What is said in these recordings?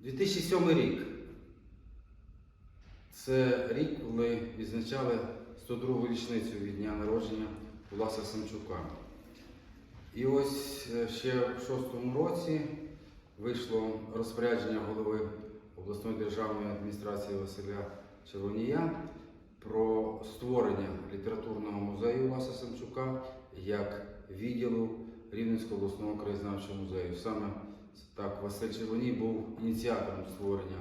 2007 рік. Це рік, коли відзначали 102 річницю від дня народження Власа Самчука. І ось е, ще в шостому році вийшло розпорядження голови обласної державної адміністрації Василя Червонія про створення літературного музею Власа Самчука як відділу Рівненського обласного краєзнавчого музею. Саме так Василь Червоній був ініціатором створення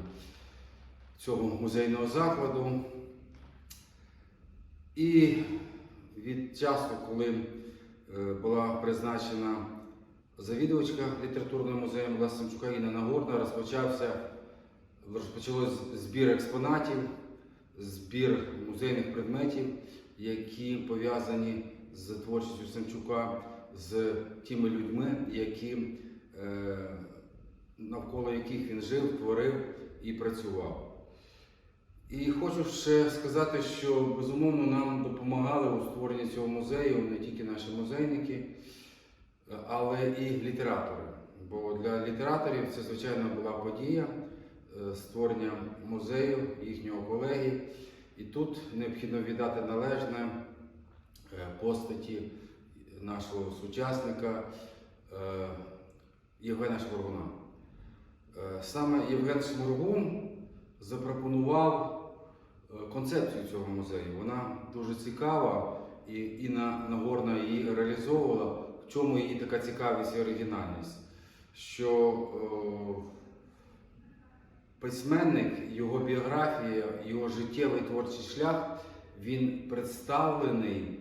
цього музейного закладу. І від часу, коли е, була призначена завідувачка літературного музею Власа Самчука Інна Нагорна, розпочався розпочалось збір експонатів, збір музейних предметів, які пов'язані з творчістю Самчука, з тими людьми, які, е, яких він жив, творив і працював. І хочу ще сказати, що безумовно нам допомагали у створенні цього музею не тільки наші музейники, але і літератори. Бо для літераторів це, звичайно, була подія е, створення музею їхнього колеги. І тут необхідно віддати належне е, постаті нашого сучасника е, Євгена Шморгуна. Е, Саме Євген Шморгун запропонував е, концепцію цього музею. Вона дуже цікава, і Інна Нагорна її реалізовувала. В чому її така цікавість і оригінальність? Що е, письменник, його біографія, його життєвий творчий шлях, він представлений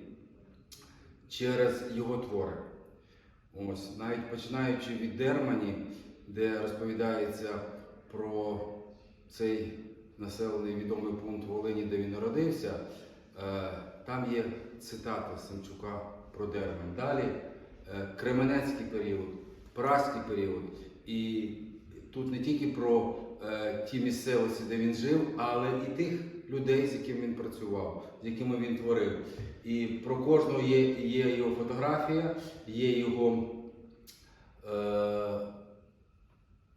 через його твори. Ось, навіть починаючи від Дермані, де розповідається про цей населений відомий пункт Волині, де він народився, е, там є цитати Самчука про Дерман. Далі е, Кременецький період, Праський період. І тут не тільки про е, ті місцевості, де він жив, але і тих людей, з якими він працював, з якими він творив. І про кожного є, є його фотографія, є його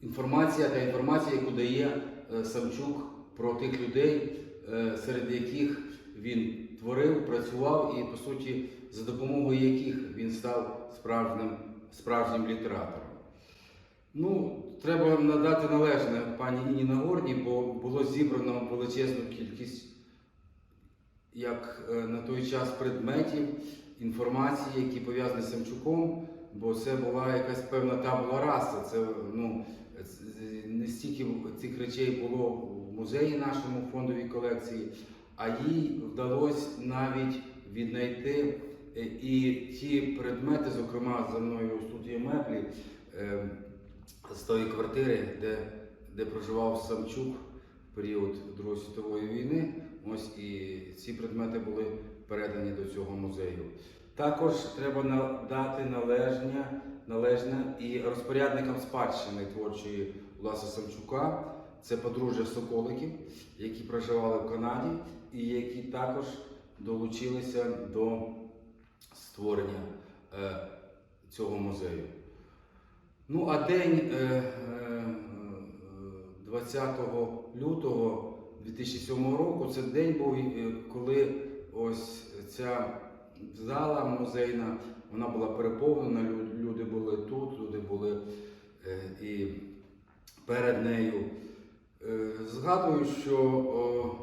інформація та інформація, яку дає е, Самчук про тих людей, е, серед яких він творив, працював і, по суті, за допомогою яких він став справжнім, справжнім літератором. Ну, треба надати належне пані Інні Нагорній, бо було зібрано величезну кількість, як е, на той час, предметів, інформації, які пов'язані з Самчуком, бо це була якась певна табула раса. Це ну, не стільки цих речей було в музеї нашому фондовій колекції, а їй вдалося навіть віднайти е, і ті предмети, зокрема за мною тут є меблі. е, з тої квартири, де, де проживав Самчук в період Другої світової війни. Ось і ці предмети були передані до цього музею. Також треба надати належне, належне і розпорядникам спадщини творчої Власа Самчука. Це подружжя Соколиків, які проживали в Канаді і які також долучилися до створення е, цього музею. Ну, а день е, е, 20 лютого 2007 року це день був, е, коли ось ця зала музейна, вона була переповнена, люди були тут, люди були е, і перед нею. Е, Згадую, що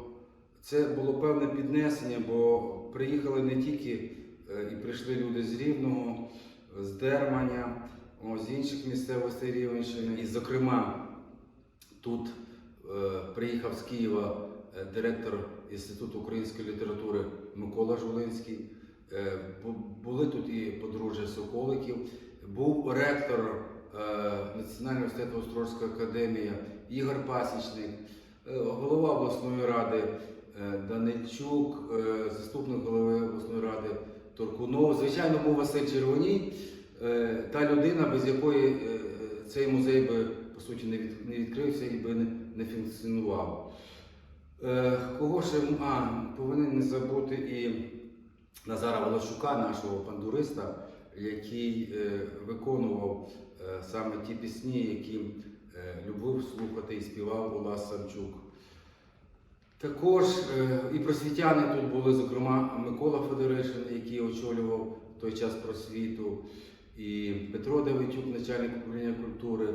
це було певне піднесення, бо приїхали не тільки е, і прийшли люди з Рівного, з Дерманя, з інших місцевостей Рівненщини. І, зокрема, тут приїхав з Києва директор Інституту української літератури Микола Жулинський. Е, бу- були тут і подружжя Соколиків, був ректор е, Національного університету Острозька академія Ігор Пасічник, е, голова обласної ради Данильчук, заступник голови обласної ради Туркунов. Звичайно, був Василь Червоній, та людина, без якої цей музей би по суті не, відкрився і би не, функціонував. Кого ще а, повинен не забути і Назара Волощука, нашого пандуриста, який е, виконував е, саме ті пісні, які е, любив слухати і співав Улас Самчук. Також і просвітяни тут були, зокрема, Микола Федоришин, який очолював той час просвіту, і Петро Давидюк, начальник управління культури.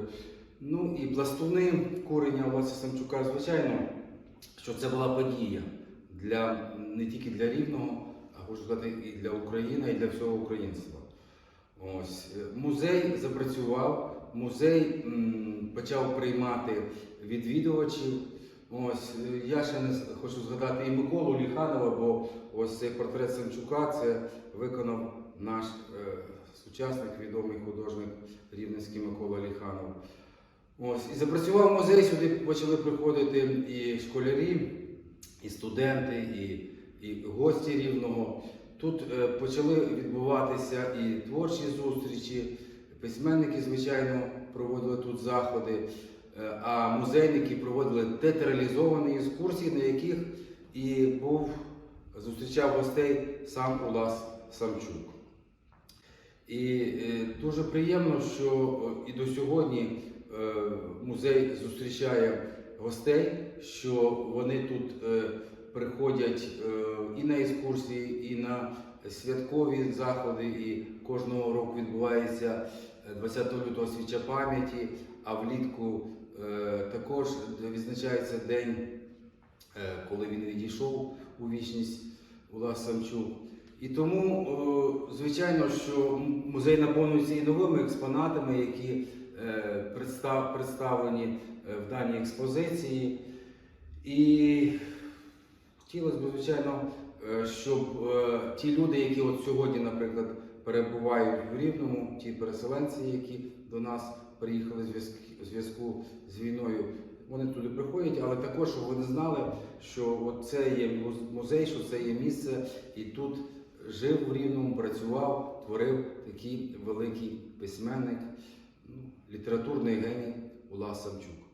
Ну і пластуни курення Олеся Самчука, звичайно, що це була подія для, не тільки для Рівного, хочу сказати, і для України, і для всього українства. Ось музей запрацював, музей м, почав приймати відвідувачів. Ось я ще не хочу згадати і Миколу Ліханова, бо ось цей портрет Самчука це виконав наш е, сучасник, відомий художник рівненський Микола Ліханов. Ось і запрацював музей. Сюди почали приходити і школярі, і студенти, і, і гості рівного. Тут е, почали відбуватися і творчі зустрічі, письменники, звичайно, проводили тут заходи, е, а музейники проводили театралізовані екскурсії, на яких і був зустрічав гостей сам Улас Самчук. І е, дуже приємно, що і до сьогодні музей зустрічає гостей, що вони тут приходять е, і на екскурсії, і на святкові заходи. І кожного року відбувається е, 20 лютого свіча пам'яті, а влітку е, також відзначається день, е, коли він відійшов у вічність Улас Самчук. І тому, звичайно, що музей наповнюється і новими експонатами, які е, представлені е, в даній експозиції. І хотілося б, звичайно, е, щоб е, ті люди, які от сьогодні, наприклад, перебувають в Рівному, ті переселенці, які до нас приїхали в зв'язку з війною, вони туди приходять, але також, щоб вони знали, що це є музей, що це є місце, і тут жив в Рівному, працював, творив такий великий письменник, ну, літературний геній Улас Самчук.